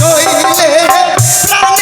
রইলে প্রাণে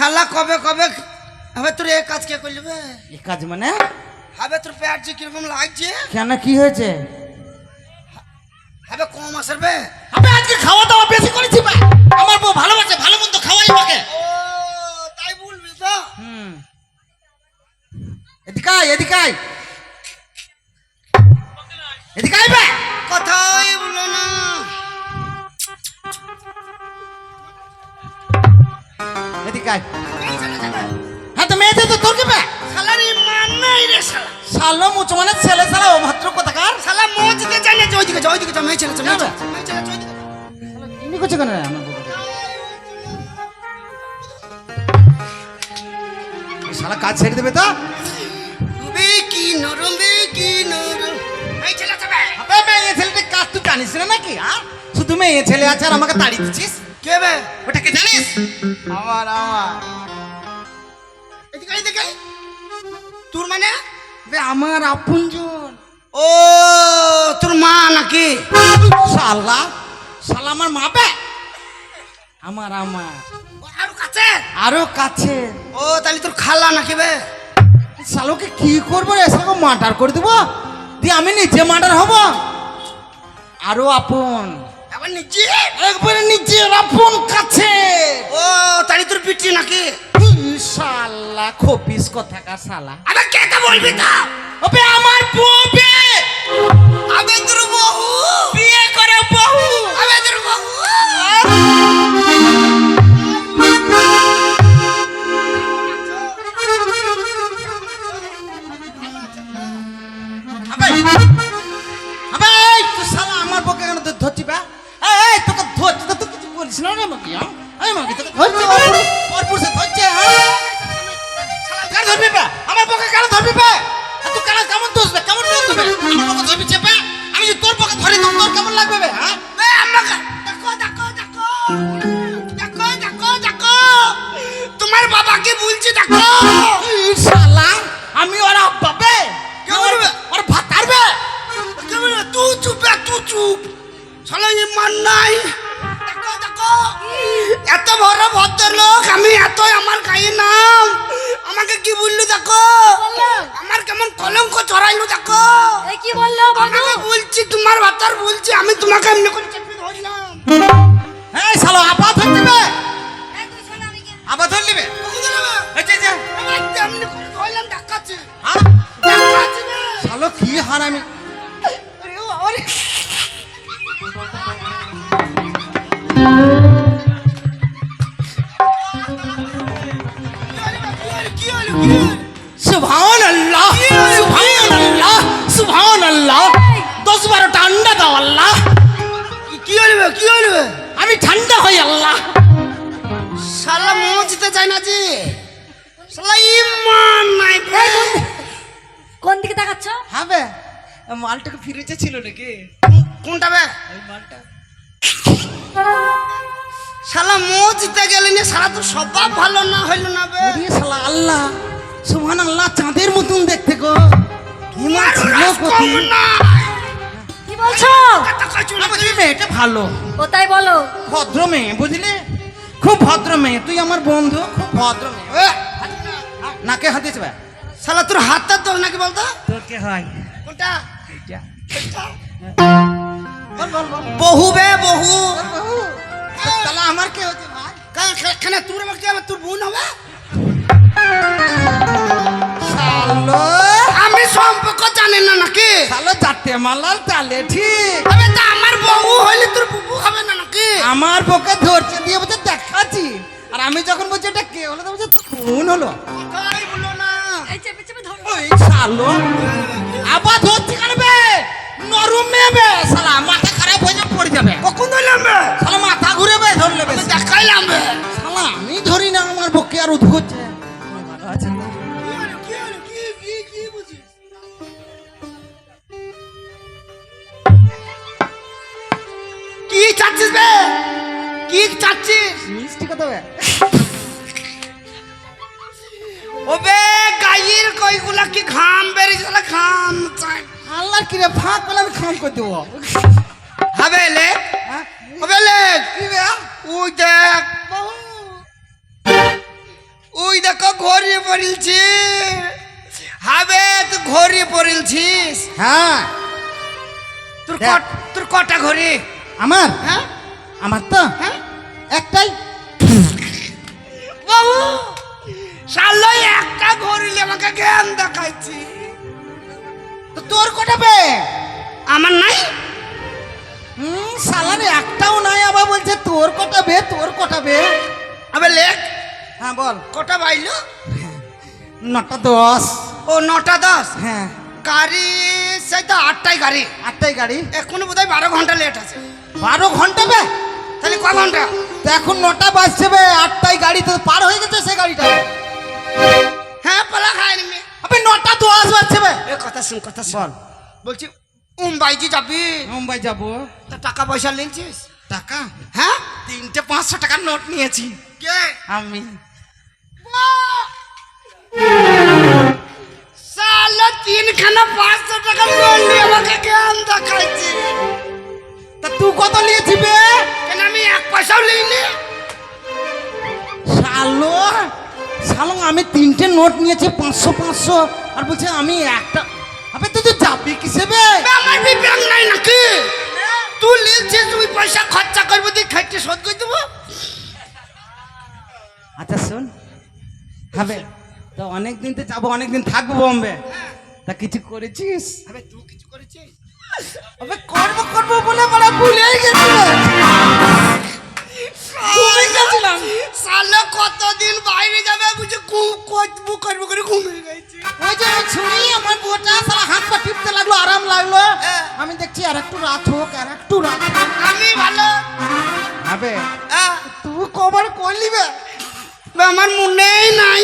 শালা কবে কবে হবে তোর এই কাজ কে করলি বে? এ কাজ মানে? হবে তোর পেট যে কীরকম লাগছে? কেন কি হয়েছে? হবে কম আসার বে আজকে খাওয়া দাওয়া বেশি করেছি ভাই আমার বউ ভালোবাসে ভালো মন্দ খাওয়াই আমাকে। শালা কাজ ছেড়ে দেবে তো? কি নরম বে কি নরম। মেয়ে ছেলে মেয়ে ছেলেটা কাজ তুই জানিস না নাকি হ্যাঁ শুধু মেয়ে ছেলে আছে আর আমাকে দিচ্ছিস? কে বে? ওটা কে জানিস? আমার আমার। এদিকে এদিকে। তোর মানে? বে আমার আপনজন। ও তোর মা নাকি? শালা শালা আমার মা বে? আমার আমার। কাছে? আরও কাছে। ও তাহলে তোর খালা নাকি বে? শালোকে কি করব রে? শালোকে মার্ডার করে দেবো? দিয়ে আমি নিজে মার্ডার হব? আরও আপন। আবার নিজে? একবারে নিজের আপন কাছে। ও তাহলে তোর পিটি নাকি? শালা খপিস কোথাকার শালা। আরে কে কে বলবি তা? ওবে আমার বউ বে। আবে তোর বহু বিয়ে করে বহু আবে তোর বহু ধরছি বা এই, এই তোকে ধরছি তো তুই কিছু বলিস না রে আমাকে হ্যাঁ? এই মাকে তোকে ধরছি বলছি তোমার বাচ্চার বলছি আমি তোমাকে এমনি করে চেপে ধরলাম। এই শালা আপা ধর দিবে। আপা ধর দিবে। আচ্ছা আচ্ছা এমনি করে ধরলাম ডাকাচ্ছি হ্যাঁ ডাকাচ্ছি শালা কি হারামি। আরে আরে। আল্লাহ সুবহান আল্লাহ সুবহান আল্লাহ দশ বারোটা আন্ডা দাও আল্লাহ। কি হইবে কি হইবে? আমি ঠান্ডা হই আল্লাহ। শালা মজিতে চাই না জি শালা ইমান নাই কোন দিকে তাকাচ্ছ? হবে মালটাকে ফিরেছে ছিল নাকি? কোনটা বে? এই মালটা। শালা মজিতে গেলি না শালা তো স্বভাব ভালো না হইল না বে। শালা আল্লাহ সুবহান আল্লাহ চাঁদের মতন দেখতে গো। কি মা ছিল না বলছো? মেয়েটা ভালো। কোথায় বলো? ভদ্র মেয়ে বুঝলি? খুব ভদ্র মেয়ে। তুই আমার বন্ধু খুব ভদ্র মেয়ে। নাকে হাত দিয়েছে ভাই। শালা তোর হাতটা তো নাকি বলতো? তোর কে হয়। কোনটা? বহু বে বহু। তাহলে আমার কে হচ্ছে ভাই? কেন তোর আমাকে আমার তোর বোন হবে? শালো। না নাকি? শালো চারটে মালাল তালে ঠিক। তবে তা আমার বহু হইলে তোর বুবু হবে না নাকি? আমার পক্ষে ধরছে দিয়ে বলছে দেখাচ্ছি। আর আমি যখন বলছি এটা কে হলো? তো বলছে তো খুন হলো। কথাই বলো না? এই চেপে চেপে ধরো। ওই শালো। আবার ধরছি কেন বে নরম মেয়ে শালা মাথা খারাপ হয়ে যাবে পড়ে যাবে। কখন ধরলাম বে? শালা মাথা ঘুরে বে ধরলে বে। আমি দেখাইলাম বে। শালা আমি ধরি না আমার পক্ষে আর উদ্ভুত। কি চাচ্ছিস মিষ্টি কথা ওবে গাইয়ের কইগুলা কি ঘাম বেরিয়েছিল ঘাম চাই আল্লাহর কিরে ফাঁক পেলে আমি খাম করে দেবো। হবে লে হ্যাঁ? কি বে? ওই দেখ। ওই দেখো ঘড়ি পড়িলছি। হবে তুই ঘড়ি পড়িলছিস। হ্যাঁ। তোর। কট তোর কটা ঘড়ি? আমার? হ্যাঁ? আমার তো? হ্যাঁ? একটাই। বাবু সালো একটা ঘড়ি আমাকে জ্ঞান দেখাইছি। তো তোর কটা বে আমার নাই? হুম সালার একটাও নাই আবার বলছে তোর কটা বে তোর কটা বে আবে লেখ। হ্যাঁ বল। কটা বাইলো? নটা দশ। ও নটা দশ? হ্যাঁ। গাড়ি সেই তো আটটাই গাড়ি। আটটাই গাড়ি। এখনও বোধহয় বারো ঘণ্টা লেট আছে। বারো ঘণ্টা বে তাহলে ক ঘণ্টা? তো এখন নটা বাজছে বে আটটাই গাড়ি তো পার হয়ে গেছে সে গাড়িটা। হ্যাঁ পালা খায়নি মেয়ে আবে নটা দশ বাজছে বে। এ কথা শুন কথা শুন। বল। বলছি মুম্বাইজি যাবি? মুম্বাই যাব। তা টাকা পয়সা নিয়েছিস? টাকা? হ্যাঁ তিনটে পাঁচশো টাকার নোট নিয়েছি। কে? আমি। সালা তিনখানা পাঁচশো টাকা লোন নিয়ে আমাকে জ্ঞান দেখাইছি তা তুই কত নিয়েছি বে? কেন আমি এক পয়সাও নিইনি? শালো শালো আমি তিনটে নোট নিয়েছি পাঁচশো পাঁচশো। আর বলছে আমি একটা আবে তুই তো যাবি কিসে বে? বে, আমার বি ব্যাংক নাই নাকি? তুই নিয়েছিস তুই পয়সা খরচা করব তুই খাইতে শোধ করে দেবো। আচ্ছা শোন। হবে তো অনেক দিন তো যাব অনেক দিন থাকব বম্বে। তা কিছু করেছিস? আবে তুই কিছু করেছিস? আবে করব করব বলে রে। ভুলে গেছিলাম। সালা কতদিন বাইরে যাবে বুঝে করব করব করে ঘুমিয়ে গেছি। ওই যে ছুরি আমার বউটা সারা হাত পা টিপতে লাগল আরাম লাগল। হ্যাঁ। আমি দেখছি আর একটু রাত হোক আর একটু রাত হোক। আমি ভালো। হবে হ্যাঁ, তুই কবার করলি বে আমার মনেই নাই।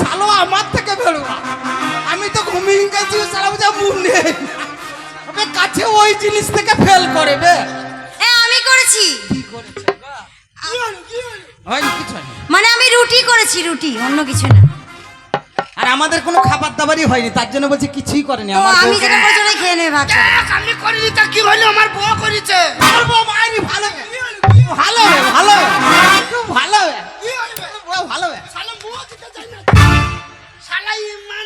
সালো আমার থেকে বেরোবা। আমি তো ঘুমিয়ে গেছি সালা বুঝা মুন্ডে কাছে ওই জিনিস থেকে ফেল করে বে এ আমি করেছি কি করেছে কিছু হয়নি। মানে আমি রুটি করেছি রুটি অন্য কিছু না আর আমাদের কোনো খাবার দাবারই হয়নি তার জন্য বলছি কিছুই করেনি আমার আমি যেটা করেছি ওটাই খেয়ে নেবে ভাবছ দেখ, আমি করিনি তা কি হলো আমার বউ করেছে আমার বউ মায়েরই ভালো। ভালো ভালো ভালো ভালো বে। শালা বউ দিতে চাই না। শালা ইমান নাই।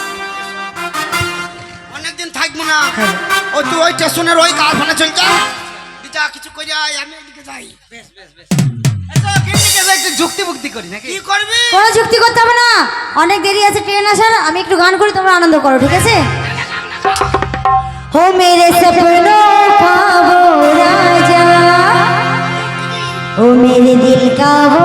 থাকবো না ও তুই ওই স্টেশনের ওই কারখানা চল যা যা কিছু করে আয় আমি এদিকে যাই আচ্ছা, গিন্নিকে যে একটু যুক্তি বুক্তি করি নাকি কি করবি কোনো যুক্তি করতে হবে না অনেক দেরি আছে ট্রেন আসার আমি একটু গান করি তোমরা আনন্দ করো ঠিক আছে हो मेरे सपनों का वो राजा ओ मेरे दिल का वो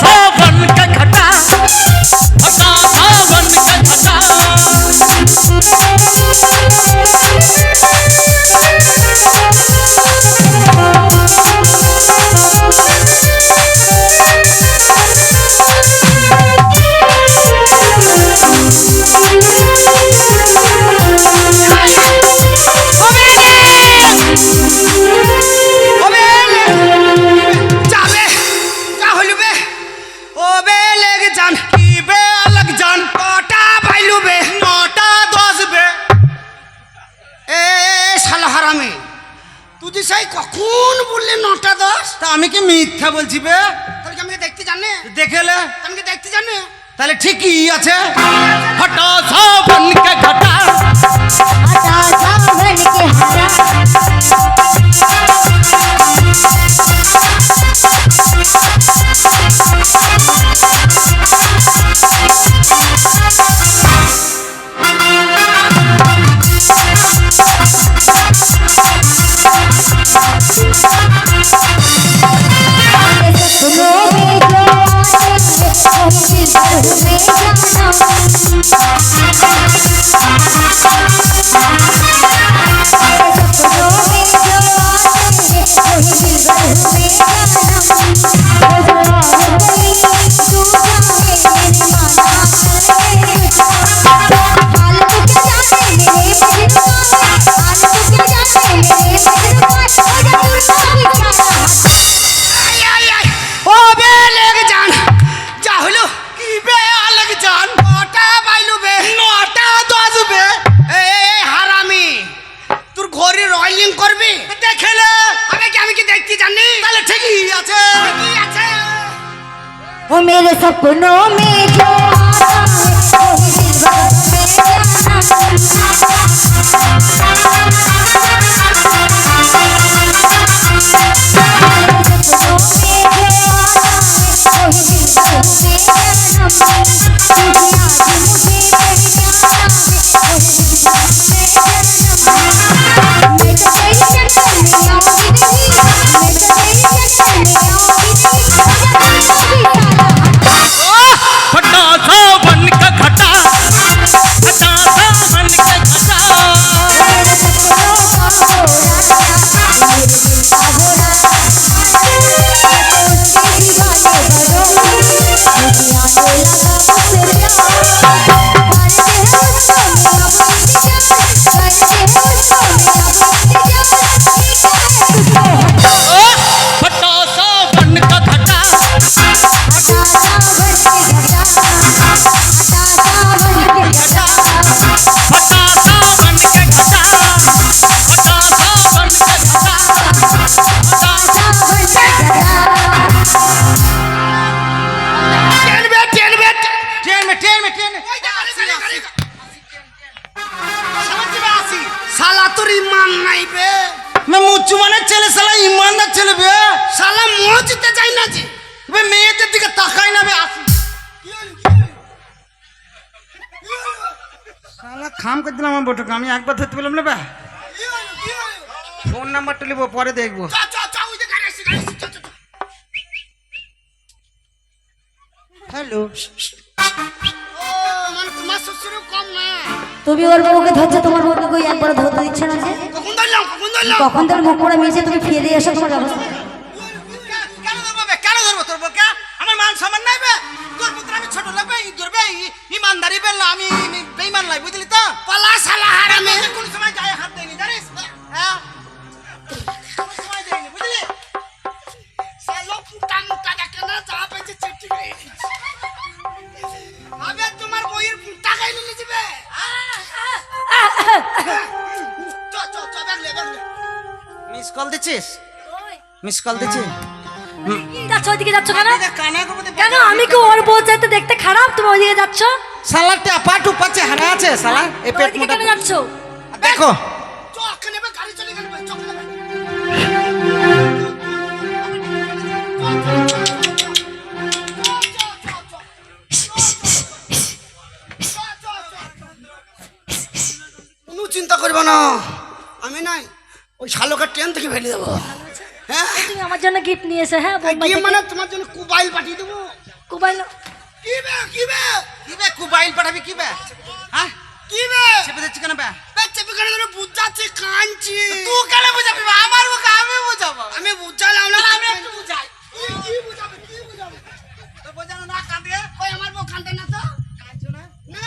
say ভাই কখন বললে নটা দশ? তা আমি কি মিথ্যা বলছি বে? তাহলে কি দেখতে জানে? দেখেলে কি দেখতে জানে? তাহলে ঠিকই আছে। হটা সাবন কে ঘটা। হটা সাবন কে হটা কোনো মেয়ে করে বটুকে আমি একবার ধরতে পেলাম না বে? ফোন নাম্বারটা নেব পরে দেখব। হ্যালো। ও মানে তুমি ওর বউকে ধরছো তোমার বউকে কই একবার ধরতে দিচ্ছে না যে? কখন তোর মুখ করে মিশে তুমি ফিরে এসো তোমার ব্যবস্থা। কেন ধরবো কেন ধরবো তোর বউকে? আমার মান সম্মান নাই বে তোর আমি ছোট লাগবে ই ধরবে ই- ইমানদারি বেল আমি বেইমান লাই বুঝলি তো? পালা শালা হারামে। কোন সময় গায়ে হাত দেয়নি জানিস? হ্যাঁ? মিস কল দিছিস মিস কল দিছিস যাচ্ছ ওইদিকে যাচ্ছ কেন? কেন আমি কি ওর বউ চাইতে দেখতে খারাপ তুমি ওইদিকে যাচ্ছ? সালার টেপা টুপা চেহারা আছে সালা এই পেট মোটা কেন যাচ্ছ? দেখো। কোনো চিন্তা করবে না। আমি নাই ওই শালোকে ট্রেন থেকে ফেলে দেবো। হ্যাঁ জন্য গিফট নিয়ে এসো হ্যাঁ বোম্বাই থেকে মানে তোমার জন্য কুবাইল পাঠিয়ে দেবো কুবাইল কি বে কি বে কি বে কুবাইল পাঠাবি কি বে হ্যাঁ কি বে চেপে দিচ্ছি কেন বে বে চেপে কেন ধরে বুঝাচ্ছি কাঁদছি তুই কেন বুঝাবি আমার মুখে আমি বুঝাবো আমি বুঝালাম না আমি একটু বুঝাই কি- বুঝাবে কি বুঝাবে তো বোঝানো না কাঁদিয়ে ওই আমার বউ কাঁদে না তো কাঁদছো না না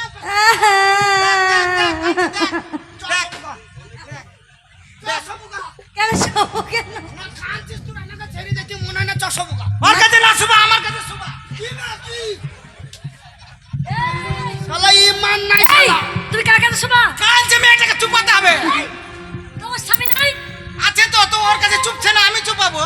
কেন সব কেন না কাঁদছিস তুই মনে হয় না চশমুখা ওর কাছে না শুভা আমার কাছে শুভা। শালা ইমান নাই শালা। তুমি কার কাছে শোভা? কাঁদছে মেয়েটাকে চুপাতে হবে। তোমার স্বামী নাই? আছে তো তো ওর কাছে চুপছে না আমি চুপাবো।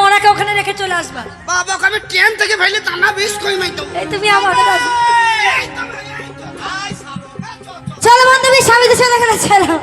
মরাকে ওখানে রেখে চলে আসবা। বাবা আমি ট্রেন থেকে ফেলে টানা বিষ কই মাই তো এই তুমি আমার কাছে চলো বান্ধবী স্বামীদের সাথে চলো।